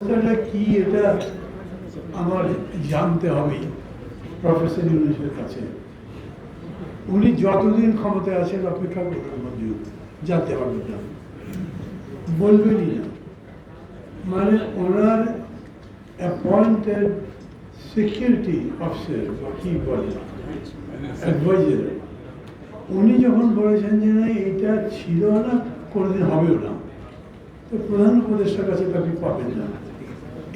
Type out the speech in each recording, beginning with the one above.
কথাটা কি এটা আমার জানতে হবে প্রফেসর ইউনুসের কাছে। উনি যতদিন ক্ষমতায় আছেন অপেক্ষা করবেন মঞ্জুর জানতে পারবেন না। বলবেনই না। মানে ওনার অ্যাপয়েন্টেড সিকিউরিটি অফিসার বা কি বলে অ্যাডভাইজার উনি যখন বলেছেন যে না এটা ছিল না, কোনোদিন হবেও না। তো প্রধান উপদেষ্টার কাছে আপনি পাবেন না।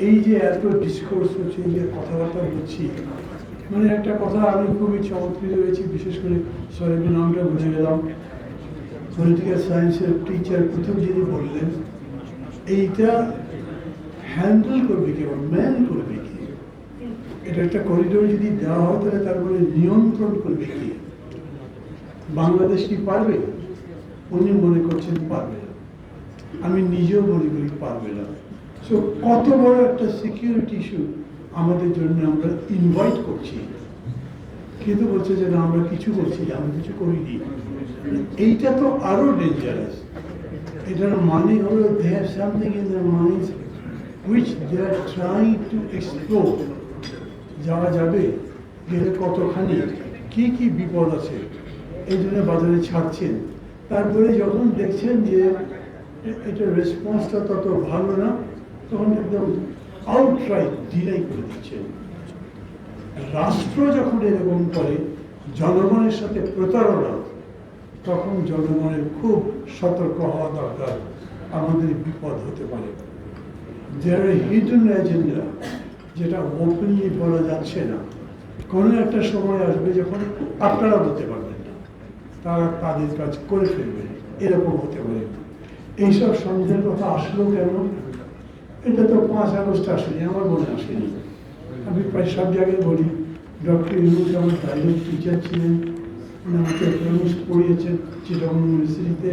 এই যে এত ডিসকোর্স হচ্ছে এই যে কথাবার্তা বলছি মানে একটা কথা আমি খুবই চমৎকৃত হয়েছি, বিশেষ করে সরি নামটা বুঝে গেলাম। পলিটিক্যাল সায়েন্সের টিচার প্রথম যিনি বললেন, এইটা হ্যান্ডেল করবে কে ম্যান করবে কি? এটা একটা করিডোর যদি দেওয়া হয়, তাহলে তারপরে নিয়ন্ত্রণ করবে কি? বাংলাদেশ কি পারবে? উনি মনে করছেন পারবে আমি নিজেও মনে করি পারবে না। সো কত বড় একটা সিকিউরিটি ইস্যু আমাদের জন্য আমরা ইনভাইট করছি। কিন্তু বলছে যে না আমরা কিছু করছি না, আমরা কিছু করিনি। এইটা তো আরও ডেঞ্জারাস এটার মানে হলো they have something in their mind which they are trying to explore যাওয়া যাবে গেলে কতখানি কি কি বিপদ আছে এই জন্য বাজারে ছাড়ছেন। তারপরে যখন দেখছেন যে এটার রেসপন্সটা তত ভালো না তখন একদম আউটরাইট ডিনাই করে দিচ্ছেন রাষ্ট্র যখন এরকম করে, জনগণের সাথে প্রতারণা, তখন জনগণের খুব সতর্ক হওয়া দরকার। আমাদের বিপদ হতে পারে। যারা হিডেন এজেন্ডা যেটা ওপেনলি বলা যাচ্ছে না। কোনো একটা সময় আসবে যখন আপনারা বলতে পারবেন না। তারা তাদের কাজ করে ফেলবে। এরকম হতে পারে। এইসব সন্দেহের কথা আসলো কেন? এটা তো পাঁচ আগস্ট আসেনি, আমার মনে আসেনি। আমি প্রায় সব জায়গায় বলি, ডক্টর ইউনুস আমার প্রাইভেট টিচার ছিলেন, উনি আমাকে ইকোনমিক্স পড়িয়েছেন চিটাগং ইউনিভার্সিটিতে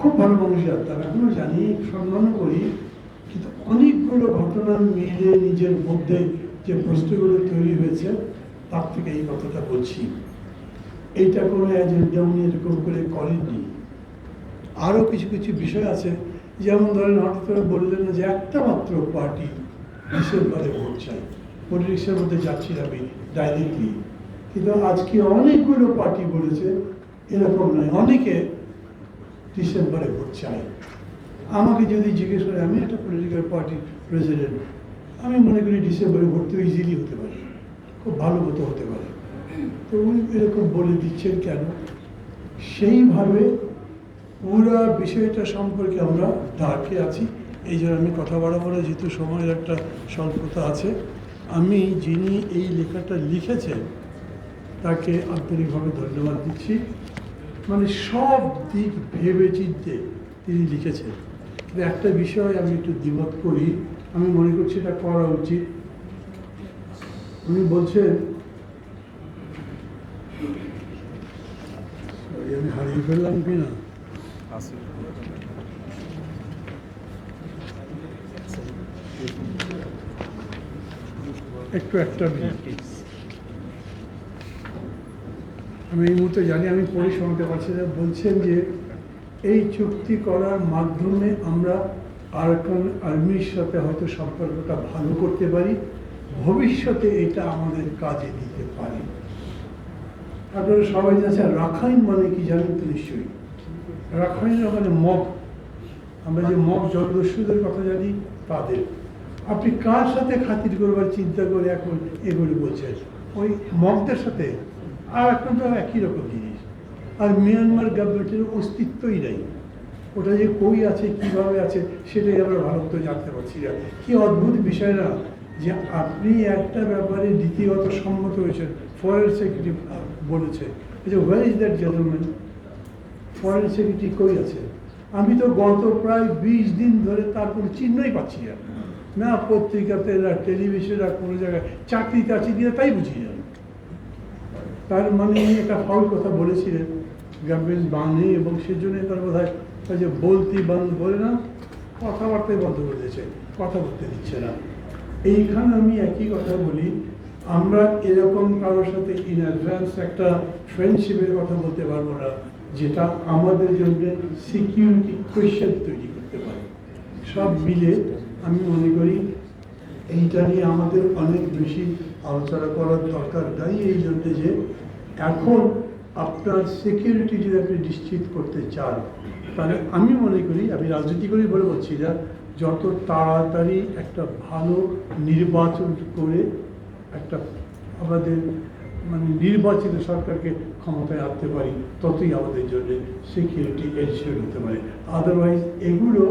খুব ভালো মানুষ জানতাম এখনও জানি সম্মানও করি, কিন্তু অনেকগুলো ঘটনা মিলে নিজের মধ্যে যে প্রশ্নগুলো তৈরি হয়েছে, তার থেকে এই কথাটা বলছি। এইটা কোনো এজেন্ডা উনি এরকম করে করেননি। আরও কিছু কিছু বিষয় আছে যেমন ধরেন হঠাৎ করে বললেন না যে একটা মাত্র পার্টি ডিসেম্বরে ভোট চাই। পলিটিক্সের মধ্যে যাচ্ছি আমি ডাইরেক্টলি কিন্তু আজকে অনেকগুলো পার্টি বলেছে, এরকম নয়, অনেকে ডিসেম্বরে ভোট চাই আমাকে যদি জিজ্ঞেস করে, আমি একটা পলিটিক্যাল পার্টির প্রেসিডেন্ট আমি মনে করি ডিসেম্বরে ভোট তো ইজিলি হতে পারে, খুব ভালো মতো হতে পারে। তো উনি এরকম বলে দিচ্ছেন কেন? সেইভাবে পুরা বিষয়টা সম্পর্কে আমরা ডাকে আছি। এই জন্য আমি কথা বাড়াবো না, যেহেতু সময়ের একটা স্বল্পতা আছে। আমি যিনি এই লেখাটা লিখেছেন, তাকে আন্তরিকভাবে ধন্যবাদ দিচ্ছি। মানে সব দিক ভেবে চিনতে তিনি লিখেছেন। কিন্তু একটা বিষয় আমি একটু দ্বিমত করি, আমি মনে করছি এটা করা উচিত। উনি বলছেন আমি হারিয়ে ফেললাম কি না একটু একটা আমি এই মুহূর্তে জানি, আমি পড়ে শোনাতে পারছি না। বলছেন যে, এই চুক্তি করার মাধ্যমে আমরা আরকান আর্মির সাথে হয়তো সম্পর্কটা ভালো করতে পারি, ভবিষ্যতে এটা আমাদের কাজে দিতে পারে। আপনারা সবাই জানছেন রাখাইন মানে কি জানেন তো নিশ্চয়ই? রাখাইন ওখানে মগ, আমরা যে মগ জলদস্যুদের কথা জানি, তাদের। আপনি কার সাথে খাতির করবার চিন্তা করে এখন এগুলি বলছেন ওই মগদের সাথে? আর এখন তো একই রকম জিনিস। আর মিয়ানমার গভর্নমেন্টের অস্তিত্বই নেই। ওটা যে কই আছে, কীভাবে আছে, সেটাই আমরা ভারত জানতে পারছি না। কি অদ্ভুত বিষয় না যে আপনি একটা ব্যাপারে নীতিগত সম্মত হয়েছেন ফরেন সেক্রেটারি বলেছে। যে is that gentleman foreign secretary কই আছে আমি তো গত প্রায় বিশ দিন ধরে তার কোনো চিহ্নই পাচ্ছি না। না পত্রিকাতে, না টেলিভিশনে, না কোনো জায়গায়। চাকরি টাকরি দিয়ে তাই বুঝি না। তার মানে একটা ফাউল কথা বলেছিলেন গভর্নমেন্ট বানে এবং সেজন্য তার বোধ হয় যে বলতি বন্ধ বলে না কথাবার্তাই বন্ধ করে দিয়েছে, কথা বলতে দিচ্ছে না। এইখানে আমি একই কথা বলি, আমরা এরকম কারোর সাথে ইন অ্যাডভান্স একটা ফ্রেন্ডশিপের কথা বলতে পারব না। যেটা আমাদের জন্য সিকিউরিটি কোয়েশ্চেন তৈরি করতে পারে। সব মিলে আমি মনে করি এইটা নিয়ে আমাদের অনেক বেশি আলোচনা করার দরকার। তাই এই জন্য যে এখন আপনার সিকিউরিটি যদি আপনি নিশ্চিত করতে চান, তাহলে আমি মনে করি, আমি রাজনীতি করেই বলে বলছি না, যত তাড়াতাড়ি একটা ভালো নির্বাচন করে একটা আমাদের মানে নির্বাচিত সরকারকে ক্ষমতায় আনতে পারি, ততই আমাদের জন্য সিকিউরিটি এনশিওর হতে পারে। আদারওয়াইজ এগুলো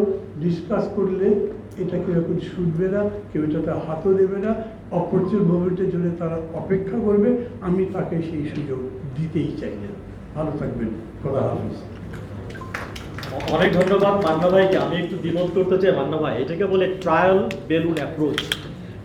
ডিসকাস করলে এটা কেউ এখন শুনবে না, কেউ এটাতে হাতও দেবে না। অপরচুন মুভমেন্টের জন্য তারা অপেক্ষা করবে, আমি তাকে সেই সুযোগ দিতেই চাই না। ভালো থাকবেন, খোদা হাফিজ। অনেক ধন্যবাদ মান্না ভাইকে, আমি একটু দ্বিমত করতে চাই মান্না ভাই। এটাকে বলে ট্রায়াল বেলুন অ্যাপ্রোচ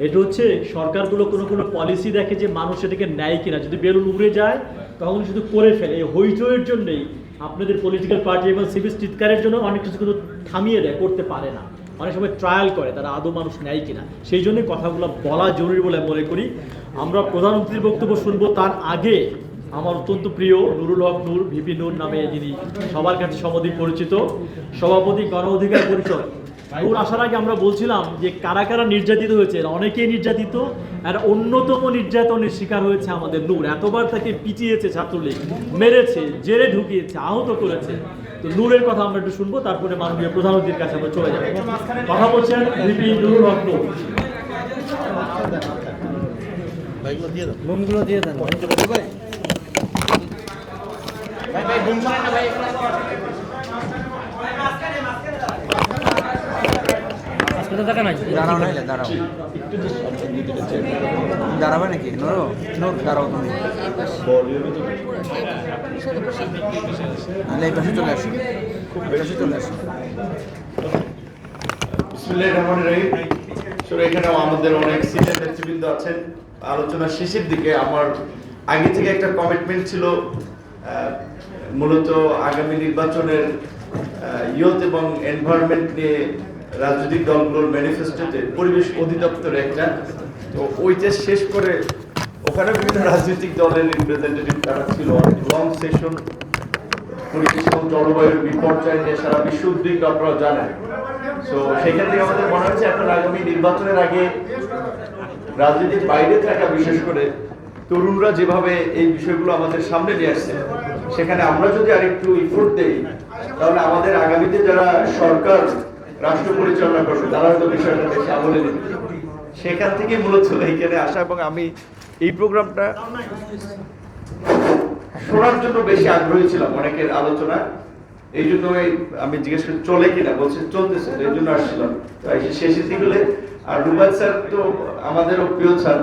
এটা হচ্ছে সরকারগুলো কোনো কোনো পলিসি দেখে যে মানুষ এটাকে নেয় কিনা। যদি বেলুন উড়ে যায় তখন শুধু করে ফেলে। এই হইচইয়ের জন্যই আপনাদের পলিটিক্যাল পার্টি এবং সিভিল চিৎকারের জন্য অনেক কিছু কিন্তু থামিয়ে দেয়, করতে পারে না। অনেক সময় ট্রায়াল করে, তারা আদৌ মানুষ নেয় কিনা। সেই জন্যই কথাগুলো বলা জরুরি বলে মনে করি। আমরা প্রধানমন্ত্রীর বক্তব্য শুনব তার আগে আমার অত্যন্ত প্রিয় নুরুল হক নূর, ভিপি নূর নামে যিনি সবার কাছে সমধিক পরিচিত। সভাপতি গণ অধিকার পরিষদ। নূর আসার আগে আমরা বলছিলাম যে কারা কারা নির্যাতিত হয়েছে অনেকেই নির্যাতিত আর অন্যতম নির্যাতনের শিকার হয়েছে আমাদের নূর। এতবার তাকে পিটিয়েছে ছাত্রলীগ মেরেছে জেলে ঢুকিয়েছে আহত করেছে। তো নূরের কথা আমরা একটু শুনব তারপরে মাননীয় প্রধানমন্ত্রীর কাছে আমরা চলে যাব। কথা বলছেন ভিপি নুরুল হক নূর। বোমগুলো দিয়ে দেন। আজকে তো দেখা নাই দাঁড়াও নাইলে দাঁড়াও। দাঁড়াবে নাকি? নোরো নোর দাঁড়াও তুমি। নাহলে এই পাশে চলে আসো। এই পাশে চলে আসো। এখানেও আমাদের অনেক সিনিয়র নেতৃবৃন্দ আছেন। আলোচনার শেষের দিকে আমার আগে থেকে একটা কমিটমেন্ট ছিল মূলত আগামী নির্বাচনের ইয়ত এবং এনভায়রনমেন্ট নিয়ে রাজনৈতিক দলগুলোর ম্যানিফেস্টোতে পরিবেশ অধিদপ্তরে একটা। তো ওইটা শেষ করে ওখানে বিভিন্ন রাজনৈতিক দলের রিপ্রেজেন্টেটিভ তারা ছিল। অনেক লং সেশন পরিবেশ জলবায়ুর বিপর্যয় নিয়ে সারা বিশ্ব উদ্বিগ্ন আপনারা জানেন। তো সেখান থেকে আমাদের মনে হচ্ছে এখন আগামী নির্বাচনের আগে রাজনীতির বাইরে থাকা, বিশেষ করে তরুণরা যেভাবে এই বিষয়গুলো আমাদের সামনে নিয়ে আসছে, সেখানে আমরা যদি আরেকটু ইফোর্ট দেই, তাহলে আমাদের আগামীতে যারা সরকার রাষ্ট্র পরিচালনা করবে, তারা হয়তো বিষয়টা বেশি সেখান থেকে মূলত আসা এবং আমি এই প্রোগ্রামটা শোনার জন্য বেশি আগ্রহী ছিলাম অনেকের আলোচনা এই জন্য আমি জিজ্ঞেস করি, চলে কিনা? বলছে, চলতেছে এই জন্য আসছিলাম। শেষের হলে, আর রুবাল স্যার তো আমাদেরও প্রিয় স্যার,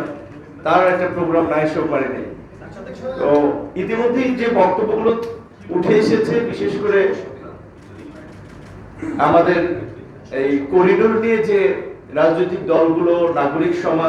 তার একটা প্রোগ্রাম নাই সব পারে নেই তো ইতিমধ্যেই যে বক্তব্যগুলো উঠে এসেছে, বিশেষ করে আমাদের এই করিডোর নিয়ে যে রাজনৈতিক দলগুলো নাগরিক সমাজ